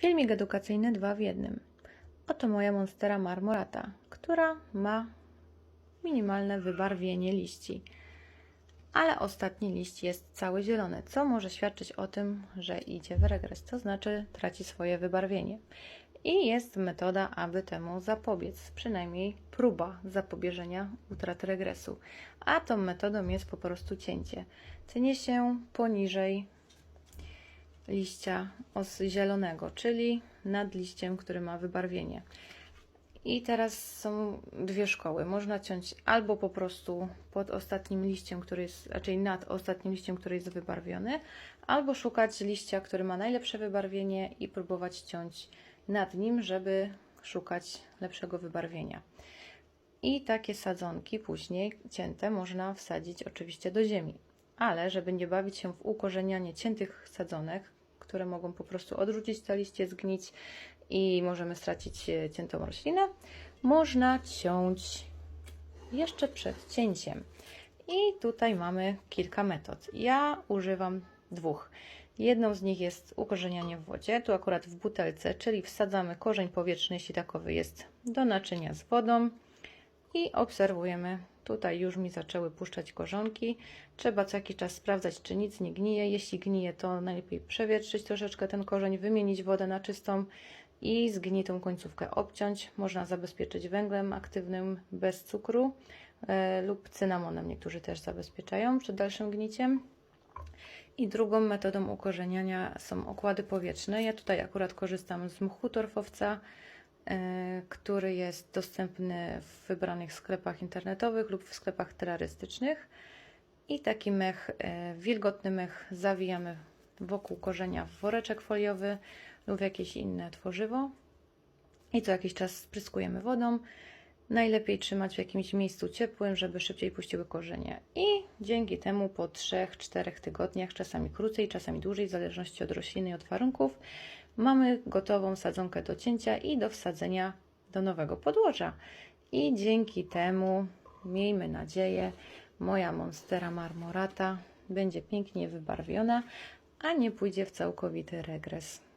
Filmik edukacyjny 2 w jednym. Oto moja Monstera marmorata, która ma minimalne wybarwienie liści. Ale ostatni liść jest cały zielony, co może świadczyć o tym, że idzie w regres, to znaczy traci swoje wybarwienie. I jest metoda, aby temu zapobiec, przynajmniej próba zapobieżenia utraty regresu. A tą metodą jest po prostu cięcie. Tnie się poniżej liścia os zielonego, czyli nad liściem, który ma wybarwienie. I teraz są dwie szkoły. Można ciąć albo po prostu pod ostatnim liściem, który jest, raczej nad ostatnim liściem, który jest wybarwiony, albo szukać liścia, który ma najlepsze wybarwienie i próbować ciąć nad nim, żeby szukać lepszego wybarwienia. I takie sadzonki później cięte można wsadzić oczywiście do ziemi. Ale żeby nie bawić się w ukorzenianie ciętych sadzonek, które mogą po prostu odrzucić te liście, zgnić i możemy stracić e, ciętą roślinę, można ciąć jeszcze przed cięciem. I tutaj mamy kilka metod. Ja używam dwóch. Jedną z nich jest ukorzenianie w wodzie, tu akurat w butelce, czyli wsadzamy korzeń powietrzny, jeśli takowy jest, do naczynia z wodą i obserwujemy. Tutaj już mi zaczęły puszczać korzonki. Trzeba co jakiś czas sprawdzać, czy nic nie gnije. Jeśli gnije, to najlepiej przewietrzyć troszeczkę ten korzeń, wymienić wodę na czystą i zgnitą końcówkę obciąć. Można zabezpieczyć węglem aktywnym bez cukru e, lub cynamonem. Niektórzy też zabezpieczają przed dalszym gniciem. I drugą metodą ukorzeniania są okłady powietrzne. Ja tutaj akurat korzystam z mchu torfowca, który jest dostępny w wybranych sklepach internetowych lub w sklepach terrorystycznych. I taki mech, e, wilgotny mech zawijamy wokół korzenia w woreczek foliowy lub jakieś inne tworzywo. I co jakiś czas spryskujemy wodą. Najlepiej trzymać w jakimś miejscu ciepłym, żeby szybciej puściły korzenie. I dzięki temu po 3-4 tygodniach, czasami krócej, czasami dłużej, w zależności od rośliny i od warunków, mamy gotową sadzonkę do cięcia i do wsadzenia do nowego podłoża. I dzięki temu, miejmy nadzieję, moja Monstera marmorata będzie pięknie wybarwiona, a nie pójdzie w całkowity regres.